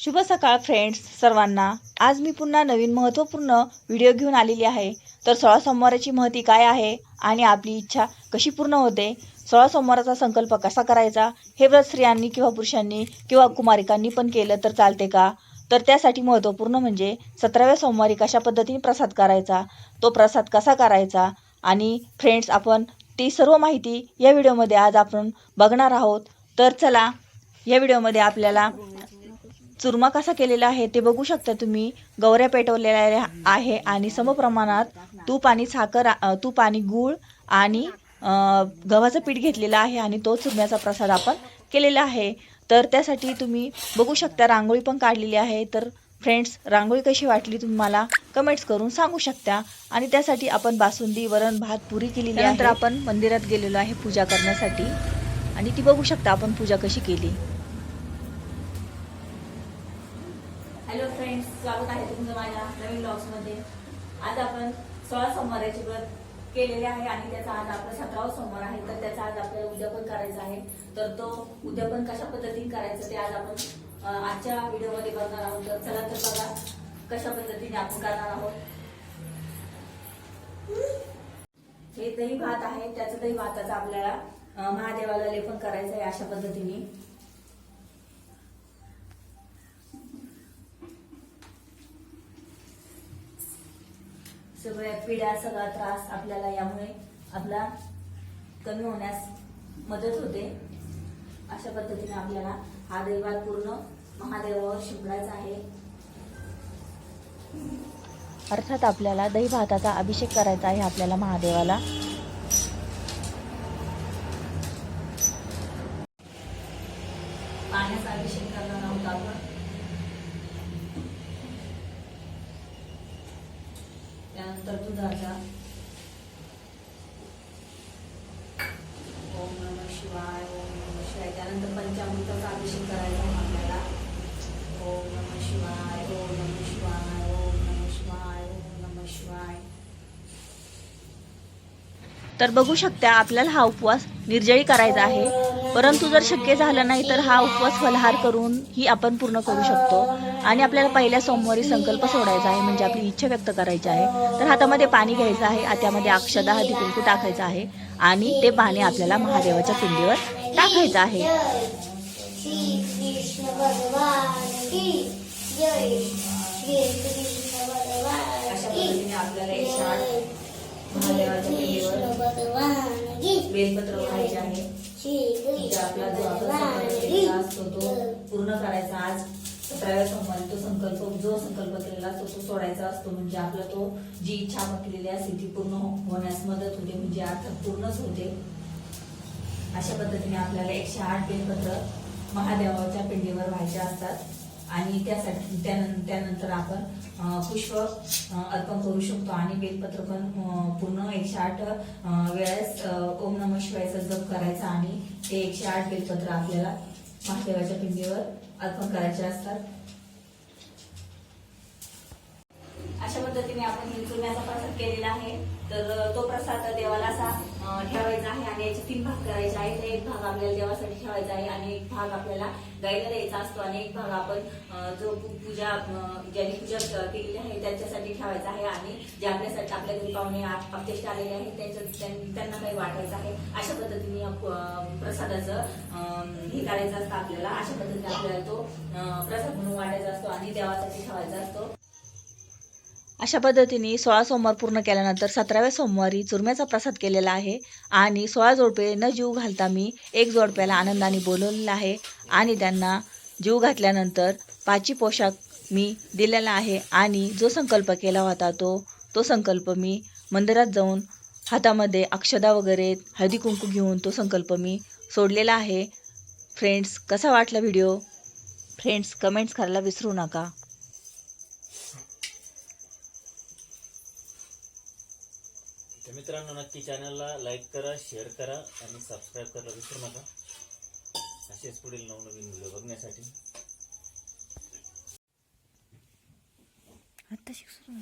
शुभ सकाळ फ्रेंड्स सर्वांना. आज मी पुन्हा नवीन महत्त्वपूर्ण व्हिडिओ घेऊन आलेली आहे. तर सोळा सोमवाराची महती काय आहे आणि आपली इच्छा कशी पूर्ण होते? सोळा सोमवाराचा संकल्प कसा करायचा? हे व्रत स्त्रियांनी किंवा पुरुषांनी किंवा कुमारिकांनी पण केलं तर चालते का? तर त्यासाठी महत्त्वपूर्ण म्हणजे सतराव्या सोमवारी कशा पद्धतीने प्रसाद करायचा? तो प्रसाद कसा करायचा? आणि फ्रेंड्स आपण ती सर्व माहिती या व्हिडिओमध्ये आज आपण बघणार आहोत. तर चला या व्हिडिओमध्ये आपल्याला चुरमा कसा केलेला आहे ते बघू शकता तुम्ही. गवऱ्या पेटवलेल्या आहे आणि समप्रमाणात तूप आणि साखर तूप आणि गूळ आणि गव्हाचं पीठ घेतलेलं आहे आणि तो चुरम्याचा प्रसाद आपण केलेला आहे. तर त्यासाठी तुम्ही बघू शकता रांगोळी पण काढलेली आहे. तर फ्रेंड्स रांगोळी कशी वाटली तुम्ही मला कमेंट्स करून सांगू शकता. आणि त्यासाठी आपण बासुंदी वरण भात पुरी केलेली आहे. तर आपण मंदिरात गेलेलो आहे पूजा करण्यासाठी. आणि ती बघू शकता आपण पूजा कशी केली हॅलो फ्रेंड्स स्वागत आहे तुमचं माझ्या नवीन ब्लॉग्समध्ये आज आपण सोळा सोमवाराची व्रत केलेले आहे आणि त्याचा आज आपला सतरावा सोमवार आहे. तर त्याचा आज आपल्याला उद्यापन करायचा आहे. तर तो उद्यापन कशा पद्धतीने करायचं ते आज आपण आजच्या व्हिडिओमध्ये बघणार आहोत. तर चला तर बघा कशा पद्धतीने आपण करणार आहोत. हे दही भात आहे. त्याचं दही भाताचं आपल्याला महादेवाला लेपन करायचं आहे अशा पद्धतीने. सगळ्या पिढ्या सगळा त्रास आपल्याला यामुळे आपला कमी होण्यास मदत होते. अशा पद्धतीने आपल्याला हा दैवात पूर्ण महादेवावर शिंपडायचा आहे. अर्थात आपल्याला दही भाताचा अभिषेक करायचा आहे आपल्याला महादेवाला. पाण्याचा अभिषेक करणार आहोत आपण. त्यानंतर दुधाचा. ओम नम शिवाय ओम नम शिवाय. त्यानंतर पंचामृताचा अभिषेक करायचा. तर बघू शकता आपल्याला हा उपवास निर्जळी करायचा आहे. परंतु जर शक्य झालं नाही तर हा उपवास फलहार करून ही आपण पूर्ण करू शकतो. आणि आपल्याला पहिल्या सोमवारी संकल्प सोडायचा आहे म्हणजे आपली इच्छा व्यक्त करायची आहे. तर हातामध्ये पाणी घ्यायचं आहे आत्यामध्ये त्यामध्ये अक्षदा हळदी कुंकू टाकायचं आहे. आणि ते पाणी आपल्याला महादेवाच्या पिंडीवर टाकायचं आहे. आपल्याला महादेवाच्या बेलपत्र आहे म्हणजे आपला जो आपण असतो तो पूर्ण करायचा आज सतराव्या सोमवारी तो संकल्प जो संकल्प केलेला असतो तो सोडायचा असतो म्हणजे आपला तो जी इच्छा म्हटलेली असते ती पूर्ण होण्यास मदत होते म्हणजे अर्थात पूर्णच होते अशा पद्धतीने आपल्याला एकशे आठ बेलपत्र महादेवाच्या पिंडीवर व्हायचे असतात आणि त्यासाठी त्यानंतर आपण पुष्प अर्पण करू शकतो आणि बेलपत्र पण पूर्ण एकशे आठ वेळेस ओम नम शिवायचा जप करायचा आणि ते एकशे आठ बेलपत्र आपल्याला महादेवाच्या पिंडीवर अर्पण करायचे असतात. अशा पद्धतीने आपण ही चुन्याचा प्रसाद केलेला आहे. तर तो प्रसाद देवाला असा ठेवायचा आहे आणि याचे तीन भाग करायचे आहेत. एक भाग आपल्याला देवासाठी ठेवायचा आहे आणि एक भाग आपल्याला गायीला द्यायचा असतो आणि एक भाग आपण जो पूजा ज्यांनी पूजा केलेली आहे त्यांच्यासाठी ठेवायचा आहे आणि जे आपल्यासाठी आपल्या घरी पाहुणे आप- आलेले आहेत त्यांच्या त्यांना काही वाटायचं आहे. अशा पद्धतीने प्रसादाचं हे करायचं असतं आपल्याला. अशा पद्धतीने आपल्याला तो प्रसाद म्हणून वाटायचा असतो आणि देवासाठी ठेवायचा असतो. अशा पद्धतीने सोळा सोमवार पूर्ण केल्यानंतर सतराव्या सोमवारी चुरम्याचा प्रसाद केलेला आहे आणि सोळा जोडपे न जीव घालता मी एक जोडप्याला आनंदाने बोलवलेला आहे आणि त्यांना जीव घातल्यानंतर पाची पोशाख मी दिलेला आहे आणि जो संकल्प केला होता तो तो संकल्प मी मंदिरात जाऊन हातामध्ये अक्षदा वगैरे हळदी कुंकू घेऊन तो संकल्प मी सोडलेला आहे. फ्रेंड्स कसा वाटला व्हिडिओ फ्रेंड्स कमेंट्स करायला विसरू नका. तर मित्रांनो नक्की चॅनलला लाईक करा शेअर करा आणि सबस्क्राईब करायला विसरू नका. असेच पुढील नवनवीन व्हिडिओ बघण्यासाठी. आता शिक्षण